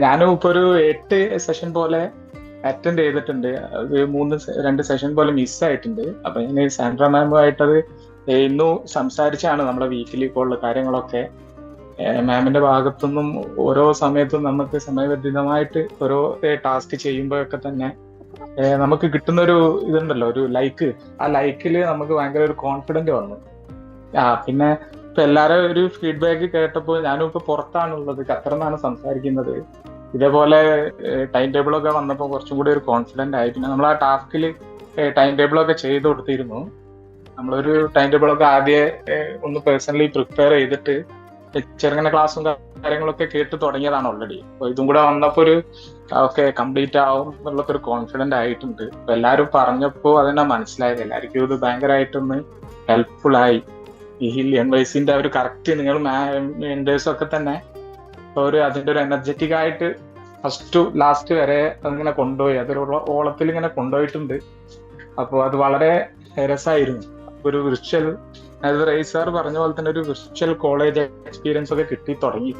ഞാനും ഇപ്പൊ ഒരു എട്ട് സെഷൻ പോലെ അറ്റൻഡ് ചെയ്തിട്ടുണ്ട്. അത് മൂന്ന് രണ്ട് സെഷൻ പോലെ മിസ്സായിട്ടുണ്ട് അപ്പൊ ഞാൻ സാൻഡ്ര മാമുമായിട്ടത് ഇന്നു സംസാരിച്ചാണ് നമ്മുടെ വീക്കിലി കോളിലെ കാര്യങ്ങളൊക്കെ. മാമിന്റെ ഭാഗത്തുനിന്നും ഓരോ സമയത്തും നമുക്ക് സമയബന്ധിതമായിട്ട് ഓരോ ടാസ്ക് ചെയ്യുമ്പോഴൊക്കെ തന്നെ നമുക്ക് കിട്ടുന്ന ഒരു ഇതുണ്ടല്ലോ ഒരു ലൈക്ക് ആ ലൈക്കിൽ നമുക്ക് ഭയങ്കര ഒരു കോൺഫിഡന്റ് വന്നു. ആ പിന്നെ ഇപ്പൊ എല്ലാരും ഒരു ഫീഡ്ബാക്ക് കേട്ടപ്പോൾ ഞാനും ഇപ്പൊ പുറത്താണുള്ളത് ഖത്തറിന്നാണ് സംസാരിക്കുന്നത്. ഇതേപോലെ ടൈം ടേബിൾ ഒക്കെ വന്നപ്പോൾ കുറച്ചും കൂടി ഒരു കോൺഫിഡന്റ് ആയി. പിന്നെ നമ്മൾ ആ ടാസ്കിൽ ടൈം ടേബിൾ ഒക്കെ ചെയ്ത് കൊടുത്തിരുന്നു. നമ്മളൊരു ടൈം ടേബിൾ ഒക്കെ ആദ്യം ഒന്ന് പേഴ്സണലി പ്രിപ്പയർ ചെയ്തിട്ട് ചെറുങ്ങനെ ക്ലാസ്സും കാര്യങ്ങളൊക്കെ കേട്ട് തുടങ്ങിയതാണ് ഓൾറെഡി അപ്പൊ ഇതും കൂടെ വന്നപ്പോ ഒരു ഓക്കെ കംപ്ലീറ്റ് ആവും എന്നുള്ളൊക്കെ ഒരു കോൺഫിഡന്റ് ആയിട്ടുണ്ട് എല്ലാരും പറഞ്ഞപ്പോ അതെന്നെ മനസ്സിലായത്. എല്ലാവർക്കും ഇത് ഭയങ്കരമായിട്ടൊന്ന് ഹെൽപ്ഫുൾ ആയി. ഈ ഹില്യൺ വൈസിന്റെ ഒരു കറക്റ്റ് നിങ്ങൾ മെൻഡേഴ്സ് ഒക്കെ തന്നെ ഒരു അതിന്റെ ഒരു എനർജറ്റിക് ആയിട്ട് ഫസ്റ്റ് ടു ലാസ്റ്റ് വരെ അതിങ്ങനെ കൊണ്ടുപോയി. അതൊരു ഓള- ഓളത്തിൽ ഇങ്ങനെ കൊണ്ടുപോയിട്ടുണ്ട്. അപ്പോൾ അത് വളരെ രസമായിരുന്നു ഒരു വിർച്വൽ റൈസാർ പറഞ്ഞ പോലെ തന്നെ ഒരു വിർച്വൽ കോളേജ് എക്സ്പീരിയൻസ് ഒക്കെ കിട്ടി തുടങ്ങി.